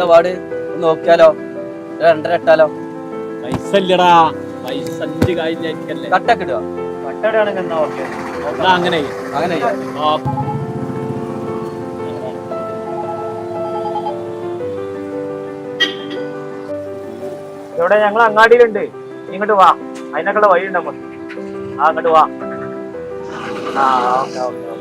എന്താ പാട് നോക്കിയാലോ? രണ്ടര ഇട്ടാലോ? പൈസ ഇല്ലടാ. പൈസ അഞ്ച് കഴിഞ്ഞല്ലേ കട്ടൊക്കെ ഇടുക കട്ടടയാണെങ്കിൽ എന്നാ ഓക്കെ. അങ്ങനെ അങ്ങനെ ഇവിടെ ഞങ്ങൾ അങ്ങാടിയിലുണ്ട്. ഇങ്ങോട്ട് വാ. അതിനൊക്കെ വഴി ഉണ്ട് നമുക്ക്. ആ അങ്ങോട്ട് വാ. ആ ഓക്കെ ഓക്കെ.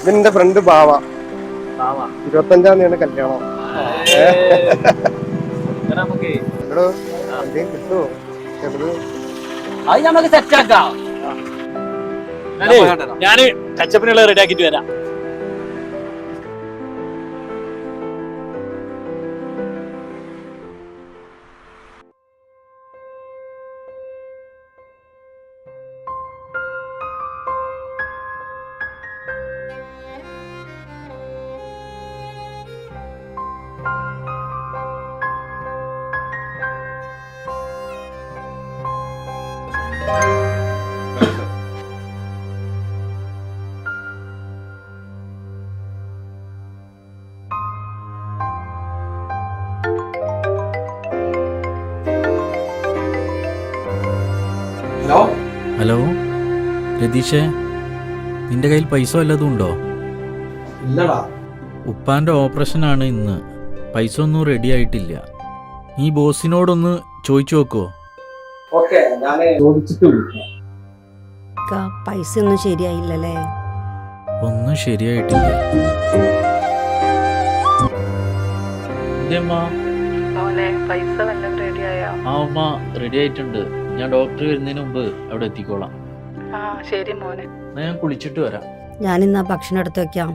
ഇതിന്റെ ഫ്രണ്ട് ബാവ. ഇരുപത്തഞ്ചാം തീയതിയാണ് കല്യാണം. നമുക്ക് കിട്ടുമോ അത് സെറ്റാക്കാം ഞാൻ ടച്ചപ്പിനുള്ള റെഡി ആക്കിട്ട് വരാം. ഹലോ? രതീഷേ നിന്റെ കയ്യിൽ പൈസ വല്ലതും ഉണ്ടോ? ഇല്ലടാ. ഉപ്പാന്റെ ഓപ്പറേഷൻ ആണ് ഇന്ന്. പൈസ ഒന്നും റെഡി ആയിട്ടില്ല. നീ ബോസിനോടൊന്ന് ചോദിച്ചു നോക്കോ. ഓക്കെ ഞാൻ ചോദിച്ചിട്ട് വിളിക്കാം ഇക്ക, പൈസ ഒന്നും ശരിയായില്ലല്ലേ? ഒന്നും ശരിയായിട്ടില്ല. മോനെ പൈസ വല്ലതും റെഡിയായോ ആ ഉമ്മ റെഡി ആയിട്ടുണ്ട്. ഞാൻ ഡോക്ടർ വരുന്നതിന് മുമ്പ് അവിടെ എത്തിക്കോളാം. ആ ശരി മോനെ. ഞാൻ കുളിച്ചിട്ട് വരാം. ഞാൻ ഇന്ന് ആ ഭക്ഷണം എടുത്ത് വെക്കാം.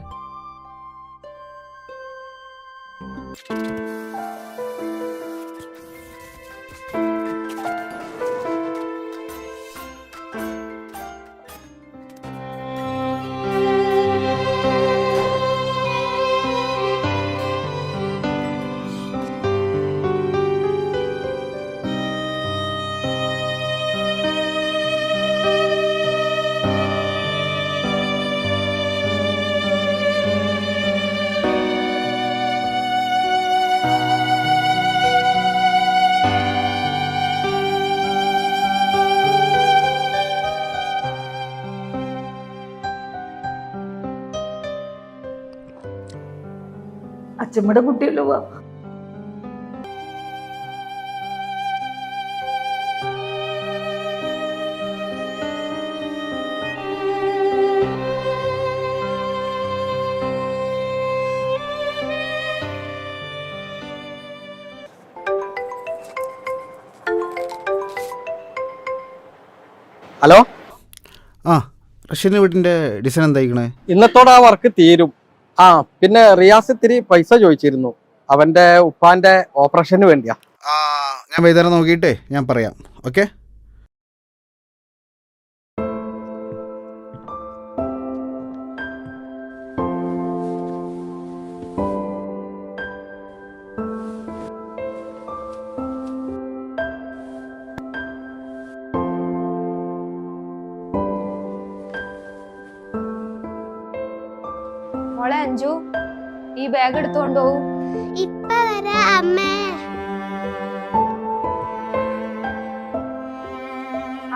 അച്ഛമ്മയുടെ കുട്ടിയല്ലോ വാ ഹലോ? ആ റഷ്യൻ വീടിന്റെ ഡിസൈൻ എന്തായിക്കണേ ഇന്നത്തോടെ ആ വർക്ക് തീരും. ആ പിന്നെ റിയാസ് ഇത്തിരി പൈസ ചോദിച്ചിരുന്നു. അവന്റെ ഉപ്പാന്റെ ഓപ്പറേഷന് വേണ്ടിയാ. ഞാൻ വൈകുന്നേരം നോക്കിയിട്ടേ ഞാൻ പറയാം. ഓക്കെ? ബാഗ് എടുത്തോണ്ട് പോവും. ഇപ്പ വരാ അമ്മേ.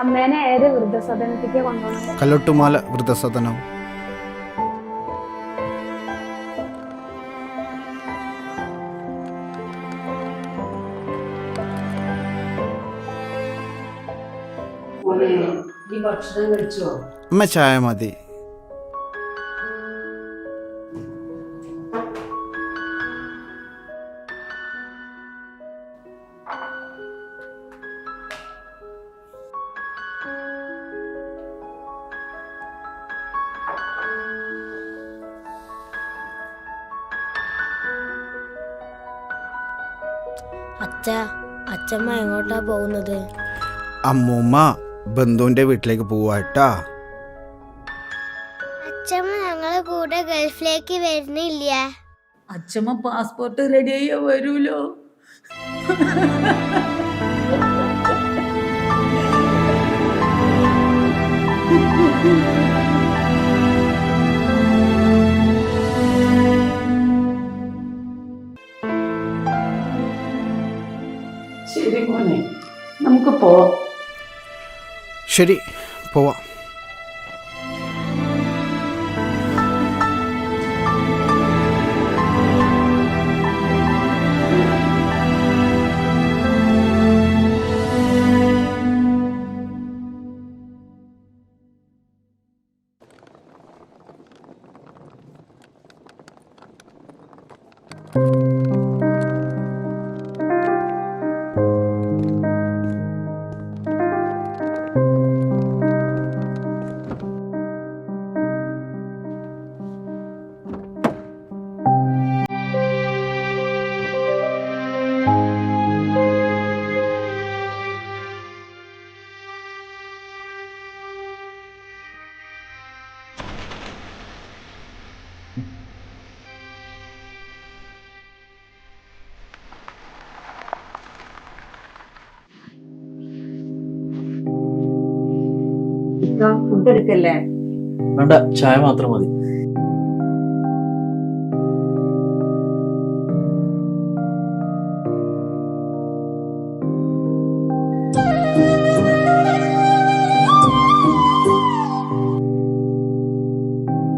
അമ്മേനെ ഏത് വൃദ്ധസദനത്തേക്ക് കൊണ്ടുപോകണം? കല്ലൊട്ടുമാല വൃദ്ധസദനം. അമ്മ ചായ മതി. പോകുന്നത്? അമ്മൂമ്മ ബന്ധുവിന്റെ വീട്ടിലേക്ക് പോവാട്ടാ. അച്ഛമ്മ ഞങ്ങളെ കൂടെ ഗൾഫിലേക്ക് വരുന്നില്ല. അച്ഛമ്മ പാസ്പോർട്ട് റെഡി ആയാ വരൂലോ ശരി മോനെ. നമുക്ക് പോവാം. ശരി പോവാം. എടുക്കല്ലേ വേണ്ട ചായ മാത്രം മതി.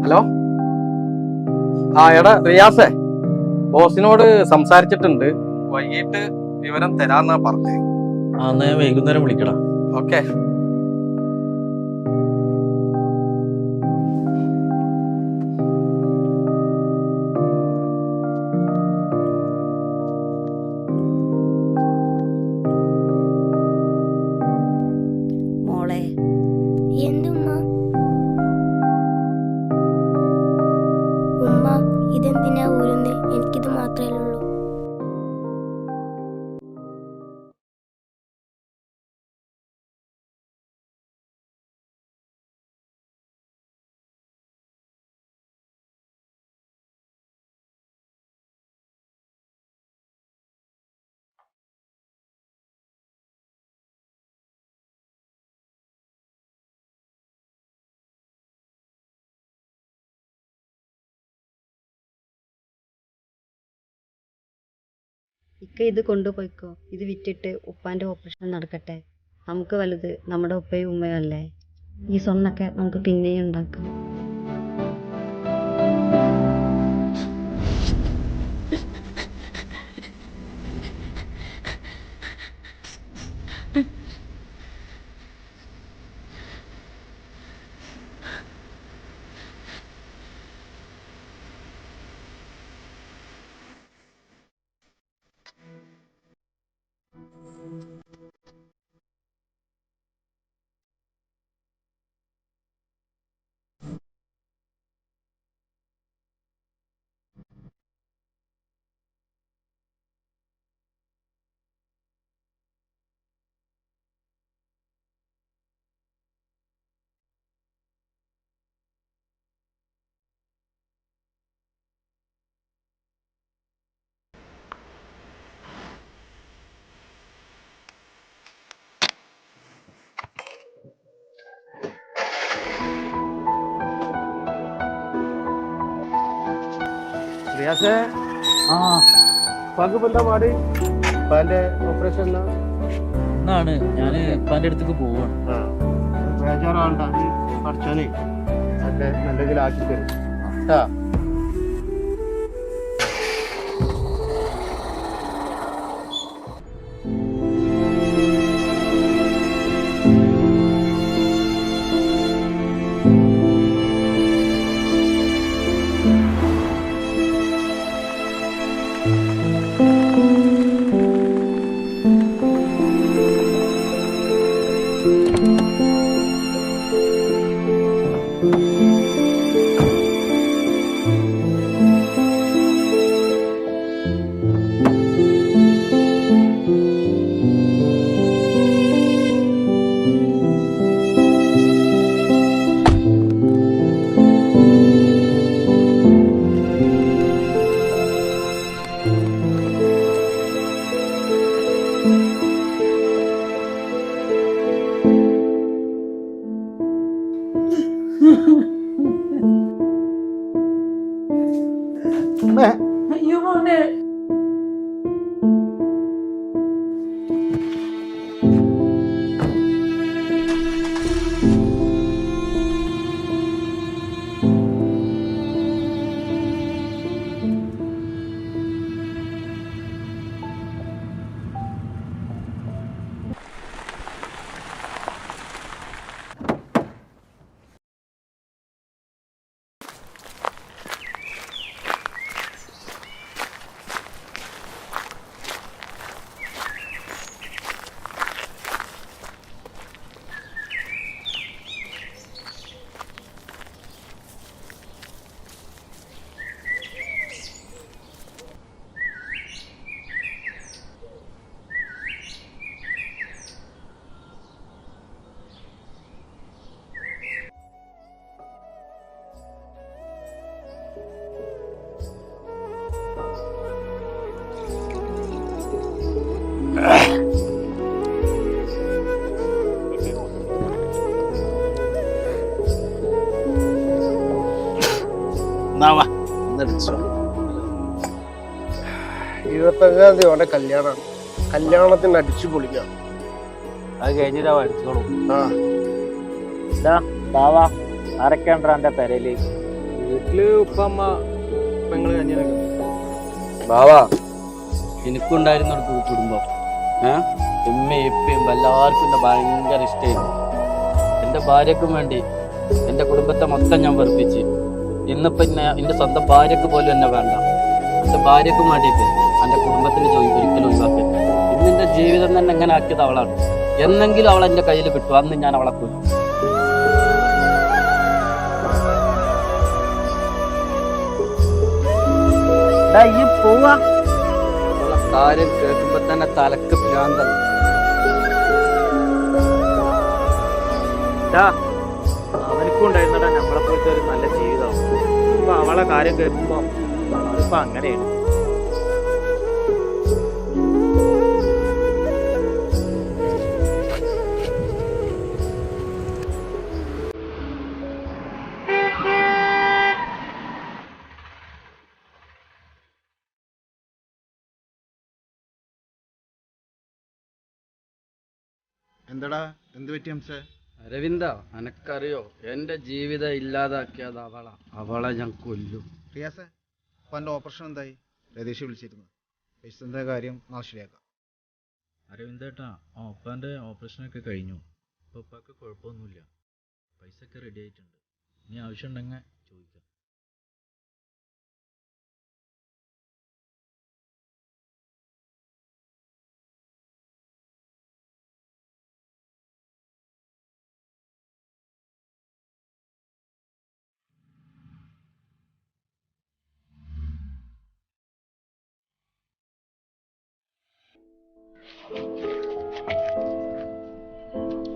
ഹലോ? ആ എടാ റിയാസേ. ബോസിനോട് സംസാരിച്ചിട്ടുണ്ട്. വൈകിട്ട് വിവരം തരാന്നാ പറഞ്ഞേ. ആ എന്നാ ഞാൻ വൈകുന്നേരം വിളിക്കടാ. ഓക്കെ. ഇതെന്തിനാ ഊരുന്നേ? എനിക്കിത് മാത്രമേ ഉള്ളൂ. ഇക്ക ഇത് കൊണ്ടുപോയിക്കോ. ഇത് വിറ്റിട്ട് ഉപ്പാന്റെ ഓപ്പറേഷൻ നടക്കട്ടെ. നമുക്ക് വലുത് നമ്മുടെ ഉപ്പയും ഉമ്മയും അല്ലേ? ഈ സ്വർണൊക്കെ നമുക്ക് പിന്നെയും ഉണ്ടാക്കാം. റിയാസേ? ആ പങ്ക് എന്താ പാടി? ഉപ്പാന്റെ ഓപ്പറേഷൻ എന്നാ എന്നാണ് ഞാൻ ഉപ്പാന്റെ അടുത്തേക്ക് പോവാണ്. ബേജാറാണ്ട പഠിച്ചോനെ. നല്ല ആക്കി തരും കേട്ടാ ഇരുപത്തഞ്ചാം തീയതി അവന്റെ കല്യാണമാണ്. കല്യാണത്തിന് അടിച്ചു പൊളിക്കാം. അത് കഴിഞ്ഞിട്ടാ അടിച്ചോളൂ. ആ. ബാവാ ആരൊക്കെ ഉണ്ടോ എന്റെ പെരയിൽ? വീട്ടിൽ ഉപ്പമ്മ പെങ്ങൾ കഞ്ഞിനൊക്കെ ബാവാ എനിക്കുണ്ടായിരുന്ന ഒരു കുടുംബം. ഏ? ഉമ്മയും ഇപ്പയും എല്ലാവർക്കും എന്നെ ഭയങ്കര ഇഷ്ടമായിരുന്നു എന്റെ ഭാര്യക്കും വേണ്ടി എന്റെ കുടുംബത്തെ മൊത്തം ഞാൻ വെറുപ്പിച്ച്. ഇന്നിപ്പോ എന്നെ എന്റെ സ്വന്തം ഭാര്യക്ക് പോലും എന്നെ വേണ്ട. എന്റെ ഭാര്യക്കും വേണ്ടിയിട്ട് എന്റെ കുടുംബത്തിന് ജോലി ഒരിക്കലും ഒഴിവാക്കി ഇന്ന് എന്റെ ജീവിതം തന്നെ എങ്ങനെ ആക്കിയത് അവളാണ്. എന്നെങ്കിലും അവൾ എന്റെ കയ്യിൽ കിട്ടും. അന്ന് ഞാൻ അവളെ കൊല്ലും കാര്യം കേൾക്കുമ്പോ തന്നെ തലക്ക് ഭ്രാന്താണ് അവനക്കും ഉണ്ടായിരുന്നടാ. നമ്മളെ പോലത്തെ ഒരു നല്ല ജീവിതം അവളെ കാര്യം കേൾക്കുമ്പോ ഇപ്പൊ അങ്ങനെയാണ്. എന്താടാ? എന്ത് പറ്റി ഹംസേ? അരവിന്ദ അനക്കറിയോ? എന്റെ ജീവിതം ഇല്ലാതാക്കിയത് അവളാ. അവളെ ഞാൻ കൊല്ലും. റിയാസേ അപ്പൊ എന്റെ ഓപ്പറേഷൻ എന്തായി? രതീഷ് വിളിച്ചിരുന്നു. പൈസന്റെ കാര്യം നാളെ ശരിയാക്കാം. അരവിന്ദേട്ടാ ആ ഓപ്പറേഷൻ ഓപ്പറേഷനൊക്കെ കഴിഞ്ഞു. ഇപ്പൊ ഉപ്പാക്ക് കുഴപ്പമൊന്നുമില്ല. പൈസ ഒക്കെ റെഡി ആയിട്ടുണ്ട്. ഇനി ആവശ്യമുണ്ടെങ്കിൽ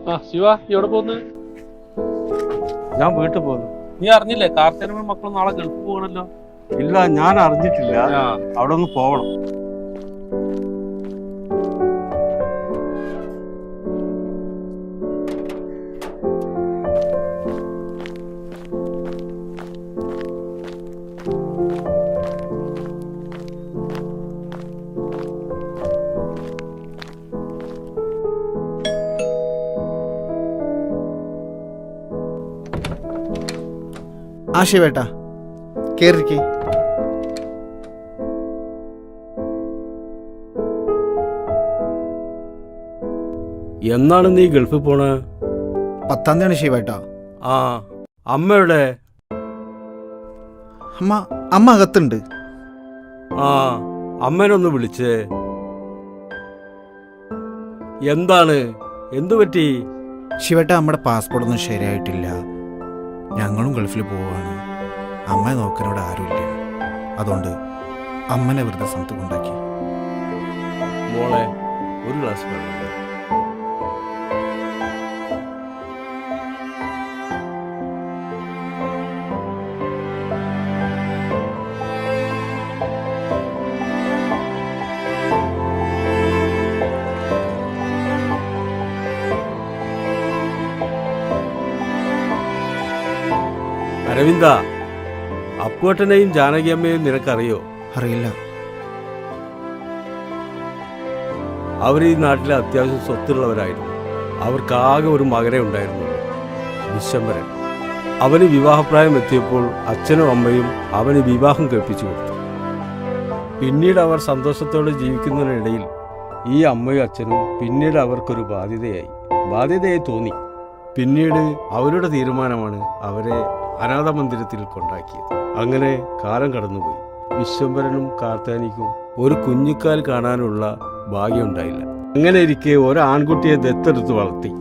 ആ ശിവ എവിടെ പോകുന്നു ഞാൻ വീട്ടിൽ പോകുന്നു നീ അറിഞ്ഞില്ലേ കാർത്തേനും മക്കളും നാളെ ഗൾഫ് പോകണല്ലോ? ഇല്ല ഞാൻ അറിഞ്ഞിട്ടില്ല. അവിടെ ഒന്ന് പോകണം ആ ശിവേട്ടാ കയറിക്കേ എന്നാണ് നീ ഗൾഫിൽ പോണ? പത്താം തീയതി ശിവേട്ടാ ആ അമ്മയുടെ അമ്മ അമ്മ അകത്തുണ്ട്. ആ അമ്മനൊന്ന് വിളിച്ചേ. എന്താണ്? എന്തു പറ്റി? ശിവേട്ട നമ്മുടെ പാസ്പോർട്ടൊന്നും ശരിയായിട്ടില്ല. ഞങ്ങളും ഗൾഫിൽ പോവാണ് അമ്മയെ നോക്കാനോട് ആരുമില്ല. അതുകൊണ്ട് അമ്മനെ വെറുതെ സ്ഥലത്ത് കൊണ്ടാക്കി. മോളെ ഒരു ഗ്ലാസ് വെള്ളം അരവിന്ദ അപ്പുവേട്ടനെയും ജാനകിയമ്മയും നിനക്കറിയോ? അറിയില്ല. അവർ ഈ നാട്ടിലെ അത്യാവശ്യം സ്വത്തുള്ളവരായിരുന്നു. അവർക്കാകെ ഒരു മകനെ ഉണ്ടായിരുന്നു. വിശ്വംഭരൻ അവന് വിവാഹപ്രായം എത്തിയപ്പോൾ അച്ഛനും അമ്മയും അവന് വിവാഹം കഴിപ്പിച്ചു കൊടുത്തു. പിന്നീട് അവർ സന്തോഷത്തോടെ ജീവിക്കുന്നതിനിടയിൽ ഈ അമ്മയും അച്ഛനും പിന്നീട് അവർക്കൊരു ബാധ്യതയായി. ബാധ്യതയായി തോന്നി. പിന്നീട് അവരുടെ തീരുമാനമാണ് അവരെ അനാഥ മന്ദിരത്തിൽ കൊണ്ടാക്കിയത്. അങ്ങനെ കാലം കടന്നുപോയി. വിശ്വംഭരനും കാർത്താനിക്കും ഒരു കുഞ്ഞിക്കാൽ കാണാനുള്ള ഭാഗ്യമുണ്ടായില്ല. അങ്ങനെ ഇരിക്കെ ഒരു ആൺകുട്ടിയെ ദത്തെടുത്ത് വളർത്തി.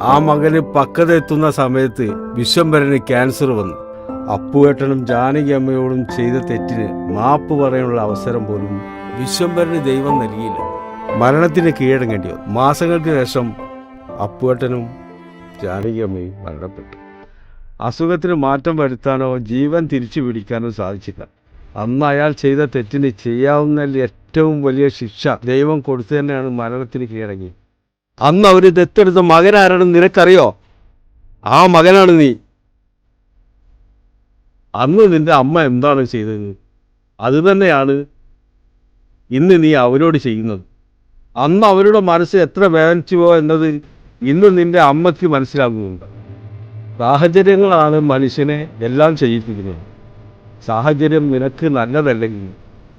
ആ മകന് പക്കതെത്തുന്ന സമയത്ത് വിശ്വംഭരന് ക്യാൻസർ വന്നു. അപ്പുവേട്ടനും ജാനകി അമ്മയോടും ചെയ്ത തെറ്റിന് മാപ്പ് പറയാനുള്ള അവസരം പോലും വിശ്വംഭരന് ദൈവം നൽകിയില്ല. മരണത്തിന് കീഴടങ്ങേണ്ടി വന്നു. മാസങ്ങൾക്ക് ശേഷം അപ്പുവേട്ടനും ജാനകി അമ്മയും മരണപ്പെട്ടു. അസുഖത്തിന് മാറ്റം വരുത്താനോ ജീവൻ തിരിച്ചു പിടിക്കാനോ സാധിച്ചില്ല. അന്ന് അയാൾ ചെയ്ത തെറ്റിന് ചെയ്യാവുന്ന ഏറ്റവും വലിയ ശിക്ഷ ദൈവം കൊടുത്തു തന്നെയാണ് മരണത്തിന് കീഴടങ്ങി അന്ന് അവർ ദത്തെടുത്ത മകനാരാണെന്ന് നിനക്കറിയോ? ആ മകനാണ് നീ. അന്ന് നിന്റെ അമ്മ എന്താണ് ചെയ്തത്? അത് തന്നെയാണ് ഇന്ന് നീ അവരോട് ചെയ്യുന്നത്. അന്ന് അവരുടെ മനസ്സ് എത്ര വേദനിച്ചുവോ എന്നത് ഇന്ന് നിന്റെ അമ്മയ്ക്ക് മനസ്സിലാകുന്നുണ്ട്. സാഹചര്യങ്ങളാണ് മനുഷ്യനെ എല്ലാം ചെയ്യിപ്പിക്കുന്നത്. സാഹചര്യം നിനക്ക് നല്ലതല്ലെങ്കിൽ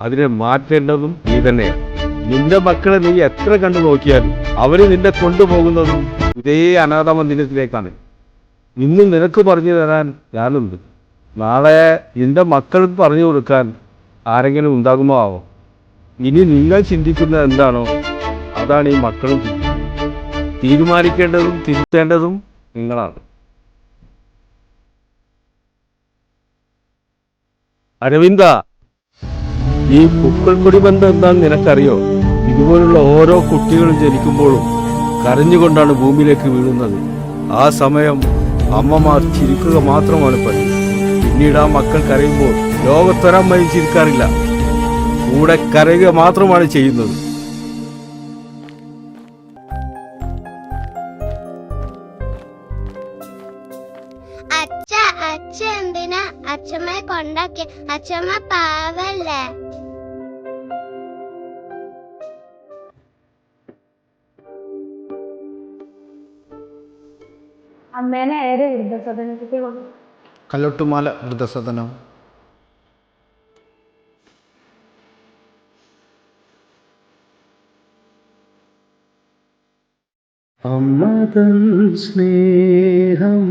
അതിനെ മാറ്റേണ്ടതും നീ തന്നെയാണ്. നിന്റെ മക്കളെ നീ എത്ര കണ്ടു നോക്കിയാലും അവർ നിന്നെ കൊണ്ടുപോകുന്നതും ഇതേ അനാഥ മന്ദിരത്തിലേക്കാണ് ഇന്ന് നിനക്ക് പറഞ്ഞു തരാൻ ഞാനുണ്ട്. നാളെ നിന്റെ മക്കൾക്ക് പറഞ്ഞു കൊടുക്കാൻ ആരെങ്കിലും ഉണ്ടാകുമോ ആവോ? ഇനി നിങ്ങൾ ചിന്തിക്കുന്നത് എന്താണോ അതാണ് ഈ മക്കളും തീരുമാനിക്കേണ്ടതും തിരുത്തേണ്ടതും നിങ്ങളാണ്. അരവിന്ദ. ഈ പുക്കൾക്കൊടി ബന്ധം എന്താണെന്ന് നിനക്കറിയോ? ഇതുപോലുള്ള ഓരോ കുട്ടികളും ജനിക്കുമ്പോഴും കരഞ്ഞുകൊണ്ടാണ് ഭൂമിയിലേക്ക് വീഴുന്നത്. ആ സമയം അമ്മമാർ ചിരിക്കുക മാത്രമാണ് പണി പിന്നീട് ആ മക്കൾ കരയുമ്പോൾ ലോകത്തൊരമ്മയും ചിരിക്കാറില്ല. കൂടെ കരയുക മാത്രമാണ് ചെയ്യുന്നത്. അച്ഛമ്മയെ കൊണ്ടാക്കി അച്ഛമ്മ പാവല്ലേ? അമ്മേനെ ഏത് വൃദ്ധസദനത്തിൽ കൊണ്ടു? കല്ലോട്ടുമാല വൃദ്ധസദനം. അമ്മതൻ സ്നേഹം